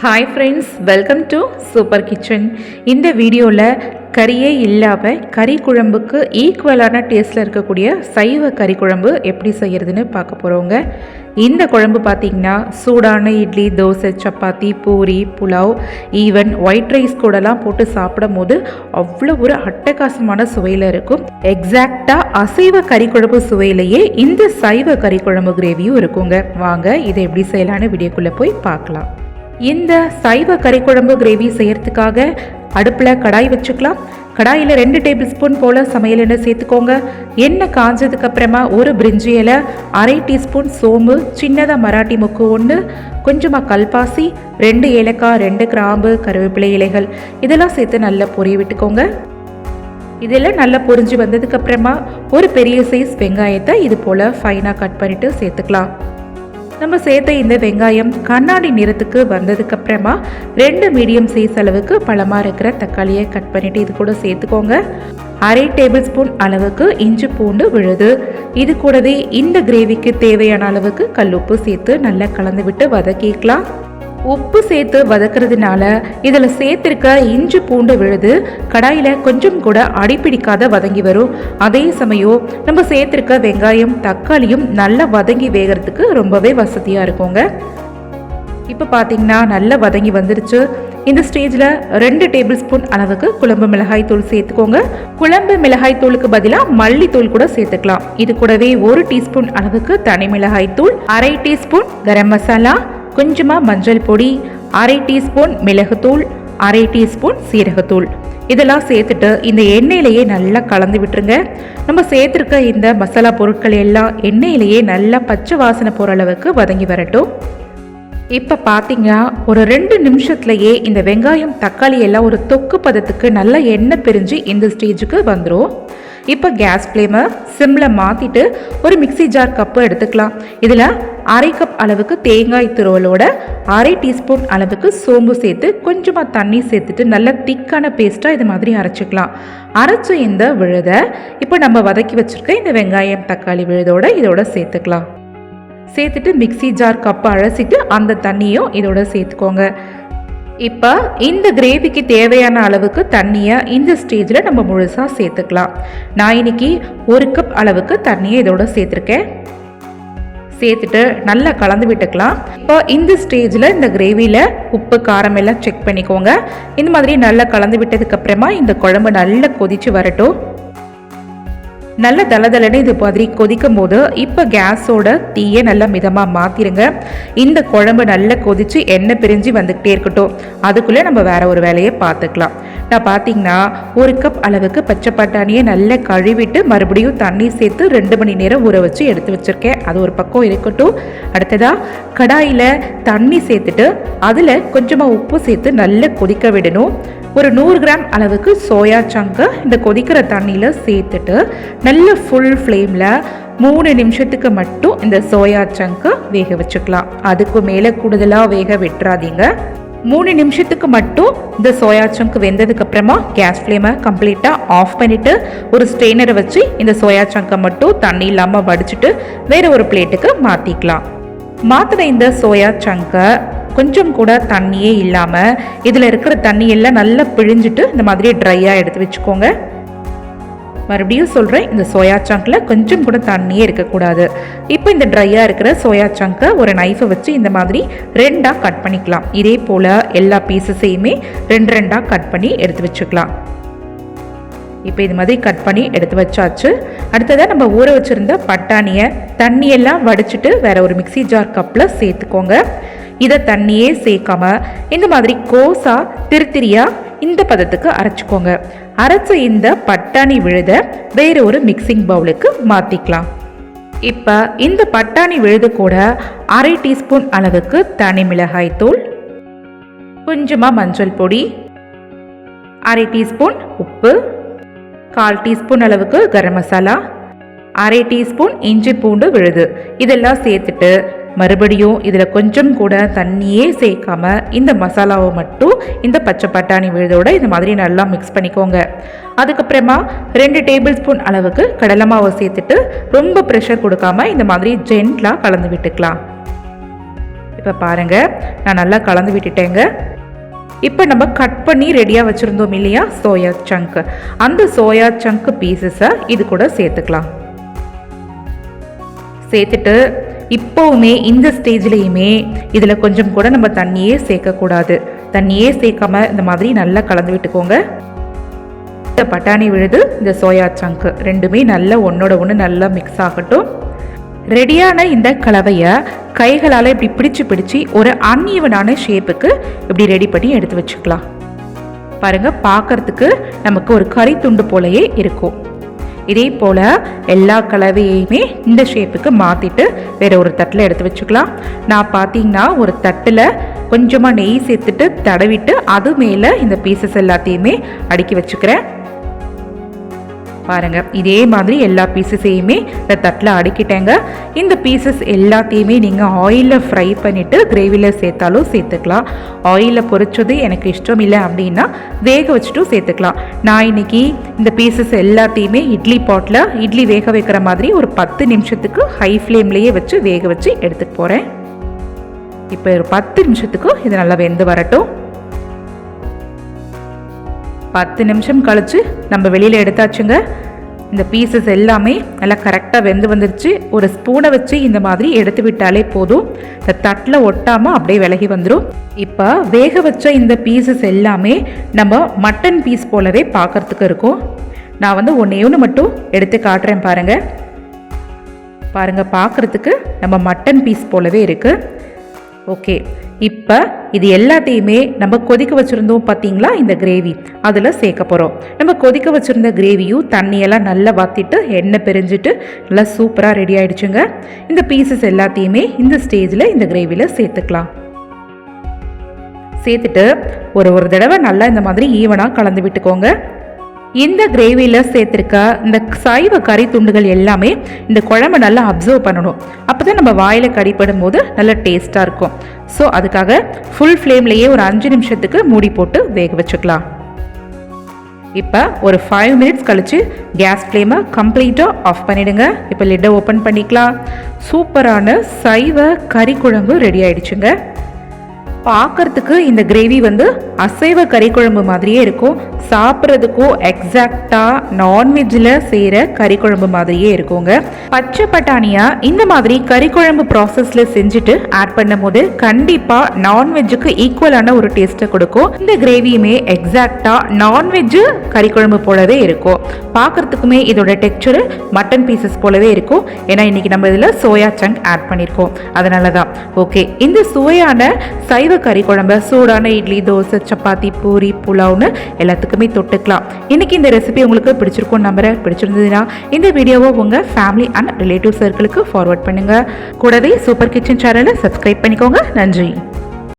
Hi friends welcome to super kitchen இந்த வீடியோவில் கறியே இல்லாமல் கறி குழம்புக்கு ஈக்குவலான டேஸ்ட்டில் இருக்கக்கூடிய சைவ கறி குழம்பு எப்படி செய்கிறதுன்னு பார்க்க போகிறோங்க இந்த குழம்பு பார்த்திங்கன்னா சூடான idli dosa chapati puri pulao even white rice கூடலாம் போட்டு சாப்பிடும் போது அவ்வளோ ஒரு அட்டகாசமான சுவையில் இருக்கும். எக்ஸாக்டாக அசைவ கறி குழம்பு சுவையிலேயே இந்த சைவ கறி குழம்பு கிரேவியும் இருக்குங்க. வாங்க இதை எப்படி செய்யலான்னு வீடியோக்குள்ளே போய் பார்க்கலாம். இந்த சைவ கறிக்குழம்பு கிரேவி செய்யறதுக்காக அடுப்பில் கடாய் வச்சுக்கலாம். கடாயில் ரெண்டு டேபிள் ஸ்பூன் போல் சமையல் எண்ணெய் சேர்த்துக்கோங்க. எண்ணெய் காஞ்சதுக்கு அப்புறமா ஒரு பிரிஞ்சி இலை அரை டீஸ்பூன் சோம்பு சின்னதாக மராட்டி முக்கு ஒன்று கொஞ்சமாக கல்பாசி ரெண்டு ஏலக்காய் ரெண்டு கிராம்பு கருவேப்பிலை இலைகள். இதெல்லாம் சேர்த்து நல்லா பொரிய விட்டுக்கோங்க. இதெல்லாம் நல்லா பொரிஞ்சு வந்ததுக்கப்புறமா ஒரு பெரிய சைஸ் வெங்காயத்தை இது போல் ஃபைனாக கட் பண்ணிவிட்டு சேர்த்துக்கலாம். நம்ம சேர்த்த இந்த வெங்காயம் கண்ணாடி நிறத்துக்கு வந்ததுக்கு அப்புறமா ரெண்டு மீடியம் சைஸ் அளவுக்கு பழமாக இருக்கிற தக்காளியை கட் பண்ணிவிட்டு இது கூட சேர்த்துக்கோங்க. அரை டேபிள் ஸ்பூன் அளவுக்கு இஞ்சி பூண்டு விழுது. இது கூடவே இந்த கிரேவிக்கு தேவையான அளவுக்கு கல்லுப்பு சேர்த்து நல்லா கலந்து விட்டு வதக்கிக்கலாம். உப்பு சேர்த்து வதக்குறதுனால இதில் சேர்த்துருக்க இஞ்சி பூண்டு விழுது கடாயில் கொஞ்சம் கூட அடிப்பிடிக்காத வதங்கி வரும். அதே சமயம் நம்ம சேர்த்துருக்க வெங்காயம் தக்காளியும் நல்லா வதங்கி வேகிறதுக்கு ரொம்பவே வசதியாக இருக்குங்க. இப்போ பார்த்தீங்கன்னா நல்லா வதங்கி வந்துருச்சு. இந்த ஸ்டேஜில் ரெண்டு டேபிள் ஸ்பூன் அளவுக்கு குழம்பு மிளகாய் தூள் சேர்த்துக்கோங்க. குழம்பு மிளகாய் தூளுக்கு பதிலாக மல்லித்தூள் கூட சேர்த்துக்கலாம். இது கூடவே ஒரு டீஸ்பூன் அளவுக்கு தனி மிளகாய் தூள் அரை டீஸ்பூன் கரம் மசாலா கொஞ்சமாக மஞ்சள் பொடி அரை டீஸ்பூன் மிளகுத்தூள் அரை டீஸ்பூன் சீரகத்தூள். இதெல்லாம் சேர்த்துட்டு இந்த எண்ணெயிலேயே நல்லா கலந்து விட்டுருங்க. நம்ம சேர்த்துருக்க இந்த மசாலா பொருட்கள் எல்லாம் எண்ணெயிலேயே நல்லா பச்சை வாசனை போகிற அளவுக்கு வதங்கி வரட்டும். இப்போ பார்த்தீங்கன்னா ஒரு ரெண்டு நிமிஷத்துலையே இந்த வெங்காயம் தக்காளி எல்லாம் ஒரு தொக்கு பதத்துக்கு நல்லா எண்ணெய் பிரிஞ்சு இந்த ஸ்டேஜுக்கு வந்துடும் இப்போ கேஸ் ஃப்ளேமை சிம்மில் மாற்றிட்டு ஒரு மிக்சி ஜார் கப்பு எடுத்துக்கலாம். இதில் அரை கப் அளவுக்கு தேங்காய் துருவலோட அரை டீஸ்பூன் அளவுக்கு சோம்பு சேர்த்து கொஞ்சமாக தண்ணி சேர்த்துட்டு நல்ல திக்கான பேஸ்ட்டாக இது மாதிரி அரைச்சிக்கலாம். அரைச்ச இந்த விழுதை இப்போ நம்ம வதக்கி வச்சுருக்க இந்த வெங்காயம் தக்காளி விழுதோட இதோட சேர்த்துக்கலாம். சேர்த்துட்டு மிக்சி ஜார் கப்பை அழைச்சிட்டு அந்த தண்ணியும் இதோட சேர்த்துக்கோங்க. இப்போ இந்த கிரேவிக்கு தேவையான அளவுக்கு தண்ணியை இந்த ஸ்டேஜில் நம்ம முழுசாக சேர்த்துக்கலாம். நான் இன்னைக்கு ஒரு கப் அளவுக்கு தண்ணியை இதோட சேர்த்துருக்கேன். சேர்த்துட்டு நல்லா கலந்து விட்டுக்கலாம். இப்போ இந்த ஸ்டேஜில் இந்த கிரேவியில் உப்பு காரம் எல்லாம் செக் பண்ணிக்கோங்க. இந்த மாதிரி நல்லா கலந்து விட்டதுக்கப்புறமா இந்த குழம்பு நல்லா கொதித்து வரட்டும். நல்ல தளதளன்னு இது மாதிரி கொதிக்கும் போது இப்போ கேஸோட தீயை நல்லா மிதமாக மாற்றிடுங்க இந்த குழம்பு நல்லா கொதித்து எண்ணெய் பிரிஞ்சு வந்துக்கிட்டே இருக்கட்டும். அதுக்குள்ளே நம்ம வேற ஒரு வேலையை பார்த்துக்கலாம். நான் பார்த்தீங்கன்னா ஒரு கப் அளவுக்கு பச்சை பட்டாணியை நல்லா கழுவிட்டு மறுபடியும் தண்ணி சேர்த்து ரெண்டு மணி நேரம் ஊற வச்சு எடுத்து வச்சுருக்கேன். அது ஒரு பக்கம் இருக்கட்டும். அடுத்ததாக கடாயில் தண்ணி சேர்த்துட்டு அதில் கொஞ்சமாக உப்பு சேர்த்து நல்லா கொதிக்க விடணும். ஒரு நூறு கிராம் அளவுக்கு சோயா சங்கை இந்த கொதிக்கிற தண்ணியில் சேர்த்துட்டு நல்ல ஃபுல் ஃப்ளேமில் மூணு நிமிஷத்துக்கு மட்டும் இந்த சோயா சங்கை வேக வச்சுக்கலாம். அதுக்கு மேலே கூடுதலாக வேக விட்டுறாதீங்க. மூணு நிமிஷத்துக்கு மட்டும் இந்த சோயா சங்க் வெந்ததுக்கு அப்புறமா கேஸ் ஃப்ளேமை கம்ப்ளீட்டாக ஆஃப் பண்ணிவிட்டு ஒரு ஸ்ட்ரெயினரை வச்சு இந்த சோயா சங்கை மட்டும் தண்ணி இல்லாமல் வடிச்சிட்டு வேறு ஒரு பிளேட்டுக்கு மாற்றிக்கலாம் மாற்றின இந்த சோயா சங்கை கொஞ்சம் கூட தண்ணியே இல்லாமல் இதில் இருக்கிற தண்ணியெல்லாம் நல்லா பிழிஞ்சிட்டு இந்த மாதிரி ட்ரையாக எடுத்து வச்சுக்கோங்க. மறுபடியும் சொல்கிறேன் இந்த சோயா சங்கில் கொஞ்சம் கூட தண்ணியே இருக்கக்கூடாது. இப்போ இந்த ட்ரையாக இருக்கிற சோயா சங்கை ஒரு நைஃபை வச்சு இந்த மாதிரி ரெண்டாக கட் பண்ணிக்கலாம். இதே போல் எல்லா பீசஸையுமே ரெண்டு ரெண்டாக கட் பண்ணி எடுத்து வச்சுக்கலாம். இப்போ இது மாதிரி கட் பண்ணி எடுத்து வச்சாச்சு. அடுத்ததாக நம்ம ஊற வச்சுருந்த பட்டாணியை தண்ணியெல்லாம் வடிச்சிட்டு வேற ஒரு மிக்சி ஜார் கப்பில் சேர்த்துக்கோங்க. இதை தண்ணியே சேர்க்காம இந்த மாதிரி கோஸா திருத்திரியா இந்த பதத்துக்கு அரைச்சிக்கோங்க. அரைச்ச இந்த பட்டாணி விழுத வேற ஒரு மிக்சிங் பவுலுக்கு மாற்றிக்கலாம் இப்போ இந்த பட்டாணி விழுது கூட அரை டீஸ்பூன் அளவுக்கு தனி மிளகாய் தூள் கொஞ்சமாக மஞ்சள் பொடி அரை டீஸ்பூன் உப்பு கால் டீஸ்பூன் அளவுக்கு கரம் மசாலா அரை டீஸ்பூன் இஞ்சி பூண்டு விழுது. இதெல்லாம் சேர்த்துட்டு மறுபடியும் இதில் கொஞ்சம் கூட தண்ணியே சேர்க்காம இந்த மசாலாவை மட்டும் இந்த பச்சை பட்டாணி விழுதோட இந்த மாதிரி நல்லா மிக்ஸ் பண்ணிக்கோங்க. அதுக்கப்புறமா ரெண்டு டேபிள் ஸ்பூன் அளவுக்கு கடலை மாவை சேர்த்துட்டு ரொம்ப ப்ரெஷர் கொடுக்காம இந்த மாதிரி ஜென்ட்லாக கலந்து விட்டுக்கலாம். இப்போ பாருங்கள் நான் நல்லா கலந்து விட்டுட்டேங்க. இப்போ நம்ம கட் பண்ணி ரெடியாக வச்சுருந்தோம் இல்லையா சோயா சங்க் அந்த சோயா சங்க் பீசஸை இது கூட சேர்த்துக்கலாம். சேர்த்துட்டு இப்போவுமே இந்த ஸ்டேஜ்லேயுமே இதில் கொஞ்சம் கூட நம்ம தண்ணியே சேர்க்கக்கூடாது. தண்ணியே சேர்க்காம இந்த மாதிரி நல்லா கலந்து விட்டுக்கோங்க. இந்த பட்டாணி விழுது இந்த சோயா சங்க் ரெண்டுமே நல்லா ஒன்றோட ஒன்று நல்லா மிக்ஸ் ஆகட்டும். ரெடியான இந்த கலவையை கைகளால் இப்படி பிடிச்சு பிடிச்சி ஒரு அன்ஈவனான ஷேப்புக்கு இப்படி ரெடி பண்ணி எடுத்து வச்சுக்கலாம். பாருங்கள் பார்க்கறதுக்கு நமக்கு ஒரு கறி துண்டு போலயே இருக்கும். இதே போல் எல்லா கலவையுமே இந்த ஷேப்புக்கு மாற்றிட்டு வேறு ஒரு தட்டில் எடுத்து வச்சுக்கலாம். நான் பார்த்தீங்கன்னா ஒரு தட்டில் கொஞ்சமாக நெய் சேர்த்துட்டு தடவிட்டு அது மேலே இந்த பீசஸ் எல்லாத்தையுமே அடுக்கி வச்சுக்கிறேன். பாருங்கள் இதே மாதிரி எல்லா பீசஸையுமே இந்த தட்டில் அடுக்கிட்டேங்க. இந்த பீசஸ் எல்லாத்தையுமே நீங்கள் ஆயிலில் ஃப்ரை பண்ணிவிட்டு கிரேவியில் சேர்த்தாலும் சேர்த்துக்கலாம். ஆயிலில் பொறிச்சது எனக்கு இஷ்டம் இல்லை அப்படின்னா வேக வச்சுட்டும் சேர்த்துக்கலாம். நான் இன்றைக்கி இந்த பீசஸ் எல்லாத்தையுமே இட்லி பாட்டில் இட்லி வேக வைக்கிற மாதிரி ஒரு பத்து நிமிஷத்துக்கு ஹை ஃப்ளேம்லேயே வச்சு வேக வச்சு எடுத்துகிட்டு போகிறேன் இப்போ ஒரு பத்து நிமிஷத்துக்கு இது நல்லா வெந்து வரட்டும். பத்து நிமிஷம் கழித்து நம்ம வெளியில் எடுத்தாச்சுங்க. இந்த பீசஸ் எல்லாமே நல்லா கரெக்டாக வெந்து வந்துருச்சு. ஒரு ஸ்பூனை வச்சு இந்த மாதிரி எடுத்து விட்டாலே போதும். இந்த தட்டில் ஒட்டாமல் அப்படியே விலகி வந்துடும் இப்போ வேக வச்ச இந்த பீசஸ் எல்லாமே நம்ம மட்டன் பீஸ் போலவே பார்க்குறதுக்கு இருக்கும். நான் வந்து ஒன்றே ஒன்று மட்டும் எடுத்து காட்டுறேன் பாருங்கள் பாருங்கள் பார்க்குறதுக்கு நம்ம மட்டன் பீஸ் போலவே இருக்குது ஓகே இப்போ இது எல்லாத்தையுமே நம்ம கொதிக்க வச்சுருந்தோம் பார்த்தீங்களா இந்த கிரேவி அதில் சேர்க்க போகிறோம் நம்ம கொதிக்க வச்சுருந்த கிரேவியும் தண்ணியெல்லாம் நல்லா வத்திட்டு எண்ணெய் பிரிஞ்சுட்டு நல்லா சூப்பராக ரெடி ஆகிடுச்சுங்க இந்த பீசஸ் எல்லாத்தையுமே இந்த ஸ்டேஜில் இந்த கிரேவியில் சேர்த்துக்கலாம். சேர்த்துட்டு ஒரு ஒரு தடவை நல்லா இந்த மாதிரி ஈவனாக கலந்து விட்டுக்கோங்க. இந்த கிரேவியில் சேர்த்துருக்க இந்த சைவ கறி துண்டுகள் எல்லாமே இந்த குழம்பு நல்லா அப்சர்வ் பண்ணணும். அப்போ தான் நம்ம வாயில் கடிப்படும் போது நல்லா டேஸ்ட்டாக இருக்கும். ஸோ அதுக்காக ஃபுல் ஃப்ளேம்லேயே ஒரு அஞ்சு நிமிஷத்துக்கு மூடி போட்டு வேக வச்சுக்கலாம். இப்போ ஒரு ஃபைவ் மினிட்ஸ் கழித்து கேஸ் ஃப்ளேமை கம்ப்ளீட்டாக ஆஃப் பண்ணிவிடுங்க இப்போ லிட்டை ஓப்பன் பண்ணிக்கலாம். சூப்பரான சைவ கறி குழம்பு ரெடி ஆயிடுச்சுங்க. பார்க்கறதுக்கு இந்த கிரேவி வந்து அசைவ கறி குழம்பு மாதிரியே இருக்கும். சாப்பிட்றதுக்கும் எக்ஸாக்டாக நான்வெஜ்ஜில் செய்கிற கறி குழம்பு மாதிரியே இருக்குங்க. பச்சை பட்டாணியாக இந்த மாதிரி கறி குழம்பு ப்ராசஸில் செஞ்சுட்டு ஆட் பண்ணும் போது கண்டிப்பாக நான்வெஜ்ஜுக்கு ஈக்குவலான ஒரு டேஸ்ட்டை கொடுக்கும். இந்த கிரேவியுமே எக்ஸாக்டாக நான்வெஜ்ஜு கறி குழம்பு போலவே இருக்கும். பார்க்கறதுக்குமே இதோட டெக்ஸ்சரு மட்டன் பீசஸ் போலவே இருக்கும். ஏன்னா இன்றைக்கி நம்ம இதில் சோயா சங்க் ஆட் பண்ணியிருக்கோம் அதனால தான் ஓகே இந்த சுவையான சைவ கறி குழம்பு சூடான இட்லி தோசை சப்பாத்தி பூரி புலாவ்னு எல்லாத்துக்குமே தொட்டுக்கலாம். இன்றைக்கி இந்த ரெசிபி உங்களுக்கு பிடிச்சிருக்கும் நம்புகிறேன் பிடிச்சிருந்ததுன்னா இந்த வீடியோவை உங்கள் ஃபேமிலி அண்ட் ரிலேட்டிவ் சர்க்கிளுக்கு ஃபார்வர்ட் பண்ணுங்கள் கூடவே சூப்பர் கிச்சன் சேனலை சப்ஸ்கிரைப் பண்ணிக்கோங்க. நன்றி.